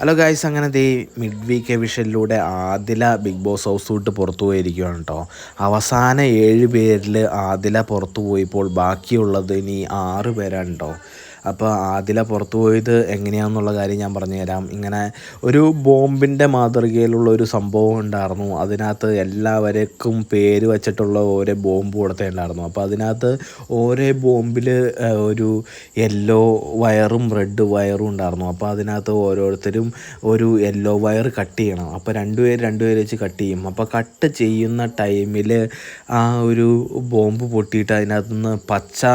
Hello guys അങ്ങനെ ദേ mid week എവിഷനിലൂടെ ആദില ബിഗ് ബോസ് ഹൗസ് വിട്ട് പുറത്തു പോയിരിക്കുകയാണ് കേട്ടോ അവസാന ഏഴ് പേരിൽ ആദില പുറത്തു പോയപ്പോൾ ബാക്കിയുള്ളത് ഇനി ആറ് പേരാണ് കേട്ടോ അപ്പോൾ ആദില പുറത്തു പോയത് എങ്ങനെയാണെന്നുള്ള കാര്യം ഞാൻ പറഞ്ഞു തരാം. ഇങ്ങനെ ഒരു ബോംബിന്റെ മാതൃകയിലുള്ള ഒരു സംഭവം ഉണ്ടായിരുന്നു. അതിനകത്ത് എല്ലാവർക്കും പേര് വച്ചിട്ടുള്ള ഓരോ ബോംബ് കൊടുത്തിട്ടുണ്ടായിരുന്നു അപ്പോൾ അതിനകത്ത് ഓരോ ബോംബിൽ ഒരു യെല്ലോ വയറും റെഡ് വയറും ഉണ്ടായിരുന്നു. അപ്പോൾ അതിനകത്ത് ഓരോരുത്തരും ഒരു യെല്ലോ വയർ കട്ട് ചെയ്യണം. അപ്പോൾ രണ്ടുപേർ രണ്ടുപേർ വെച്ച് കട്ട് ചെയ്യും. അപ്പോൾ കട്ട് ചെയ്യുന്ന ടൈമിൽ ആ ഒരു ബോംബ് പൊട്ടിയിട്ട് അതിനകത്തുനിന്ന് പച്ച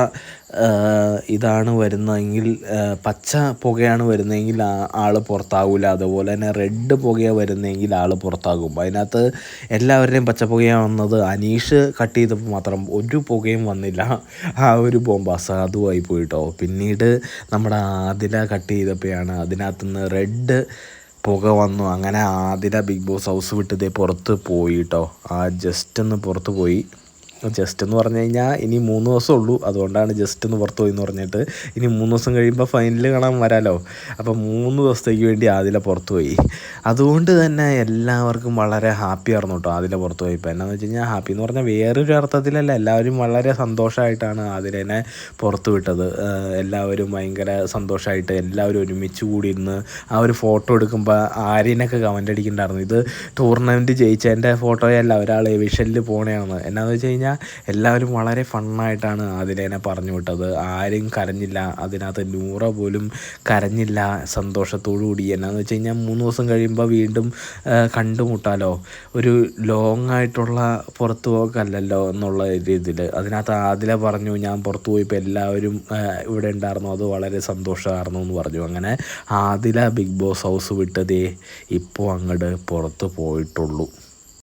ഇതാണ് വരുന്നതെങ്കിൽ പച്ച പുകയാണ് വരുന്നതെങ്കിൽ ആൾ പുറത്താകില്ല അതുപോലെ തന്നെ റെഡ് പുകയാണ് വരുന്നതെങ്കിൽ ആൾ പുറത്താകും. അതിനകത്ത് എല്ലാവരുടെയും പച്ച പുകയാണ് വന്നത് അനീഷ് കട്ട് ചെയ്തപ്പോൾ മാത്രം ഒരു പുകയും വന്നില്ല. ആ ഒരു ബോംബ് അസാധുവായി പോയിട്ടോ. പിന്നീട് നമ്മുടെ ആദില കട്ട് ചെയ്തപ്പോഴാണ് അതിനകത്തുനിന്ന് റെഡ് പുക വന്നു. അങ്ങനെ ആദില ബിഗ് ബോസ് ഹൗസ് വിട്ടതേ പുറത്ത് പോയിട്ടോ. ആ ജസ്റ്റ് ഒന്ന് പുറത്ത് പോയി. ജസ്റ്റ് എന്ന് പറഞ്ഞു കഴിഞ്ഞാൽ ഇനി മൂന്ന് ദിവസം ഉള്ളൂ. അതുകൊണ്ടാണ് ജസ്റ്റ് ഒന്ന് പുറത്തു പോയി എന്ന് പറഞ്ഞിട്ട് ഇനി മൂന്ന് ദിവസം കഴിയുമ്പോൾ ഫൈനൽ കാണാൻ വരാലോ. അപ്പോൾ മൂന്ന് ദിവസത്തേക്ക് വേണ്ടി ആദില പുറത്തു പോയി. അതുകൊണ്ട് തന്നെ എല്ലാവർക്കും വളരെ ഹാപ്പി ആയിരുന്നു കേട്ടോ ആദില പുറത്തു പോയി ഇപ്പോൾ എന്നാന്ന് വെച്ച് കഴിഞ്ഞാൽ ഹാപ്പി എന്ന് പറഞ്ഞാൽ വേറൊരു അർത്ഥത്തിലല്ല എല്ലാവരും വളരെ സന്തോഷമായിട്ടാണ് ആദിലേനെ പുറത്തു വിട്ടത്. എല്ലാവരും ഭയങ്കര സന്തോഷമായിട്ട് എല്ലാവരും ഒരുമിച്ച് കൂടി ഇരുന്ന് ആ ഒരു ഫോട്ടോ എടുക്കുമ്പോൾ ആര്യനൊക്കെ കമന്റ് അടിക്കുന്നുണ്ടായിരുന്നു. ഇത് ടൂർണമെന്റ് ജയിച്ചതിന്റെ ഫോട്ടോയല്ല ഒരാൾ എവിഷനിൽ പോണേന്ന് എന്നാന്ന് വെച്ച് കഴിഞ്ഞാൽ എല്ലാവരും വളരെ ഫണ്ണായിട്ടാണ് അതിലേനെ പറഞ്ഞു വിട്ടത്. ആരും കരഞ്ഞില്ല. അതിനകത്ത് നൂറ പോലും കരഞ്ഞില്ല സന്തോഷത്തോടു കൂടി എന്നാന്ന് വെച്ച് കഴിഞ്ഞാൽ മൂന്ന് ദിവസം കഴിയുമ്പോൾ വീണ്ടും കണ്ടുമുട്ടാലോ? ഒരു ലോങ് ആയിട്ടുള്ള പുറത്തു പോക്കല്ലല്ലോ എന്നുള്ള രീതിയിൽ അതിനകത്ത് ആദില പറഞ്ഞു ഞാൻ പുറത്തു പോയപ്പോൾ എല്ലാവരും ഇവിടെ ഉണ്ടായിരുന്നു. അത് വളരെ സന്തോഷമായിരുന്നു എന്ന് പറഞ്ഞു. അങ്ങനെ ആദില ബിഗ് ബോസ് ഹൗസ് വിട്ടതേ ഇപ്പോൾ അങ്ങോട്ട് പുറത്ത് പോയിട്ടുള്ളൂ.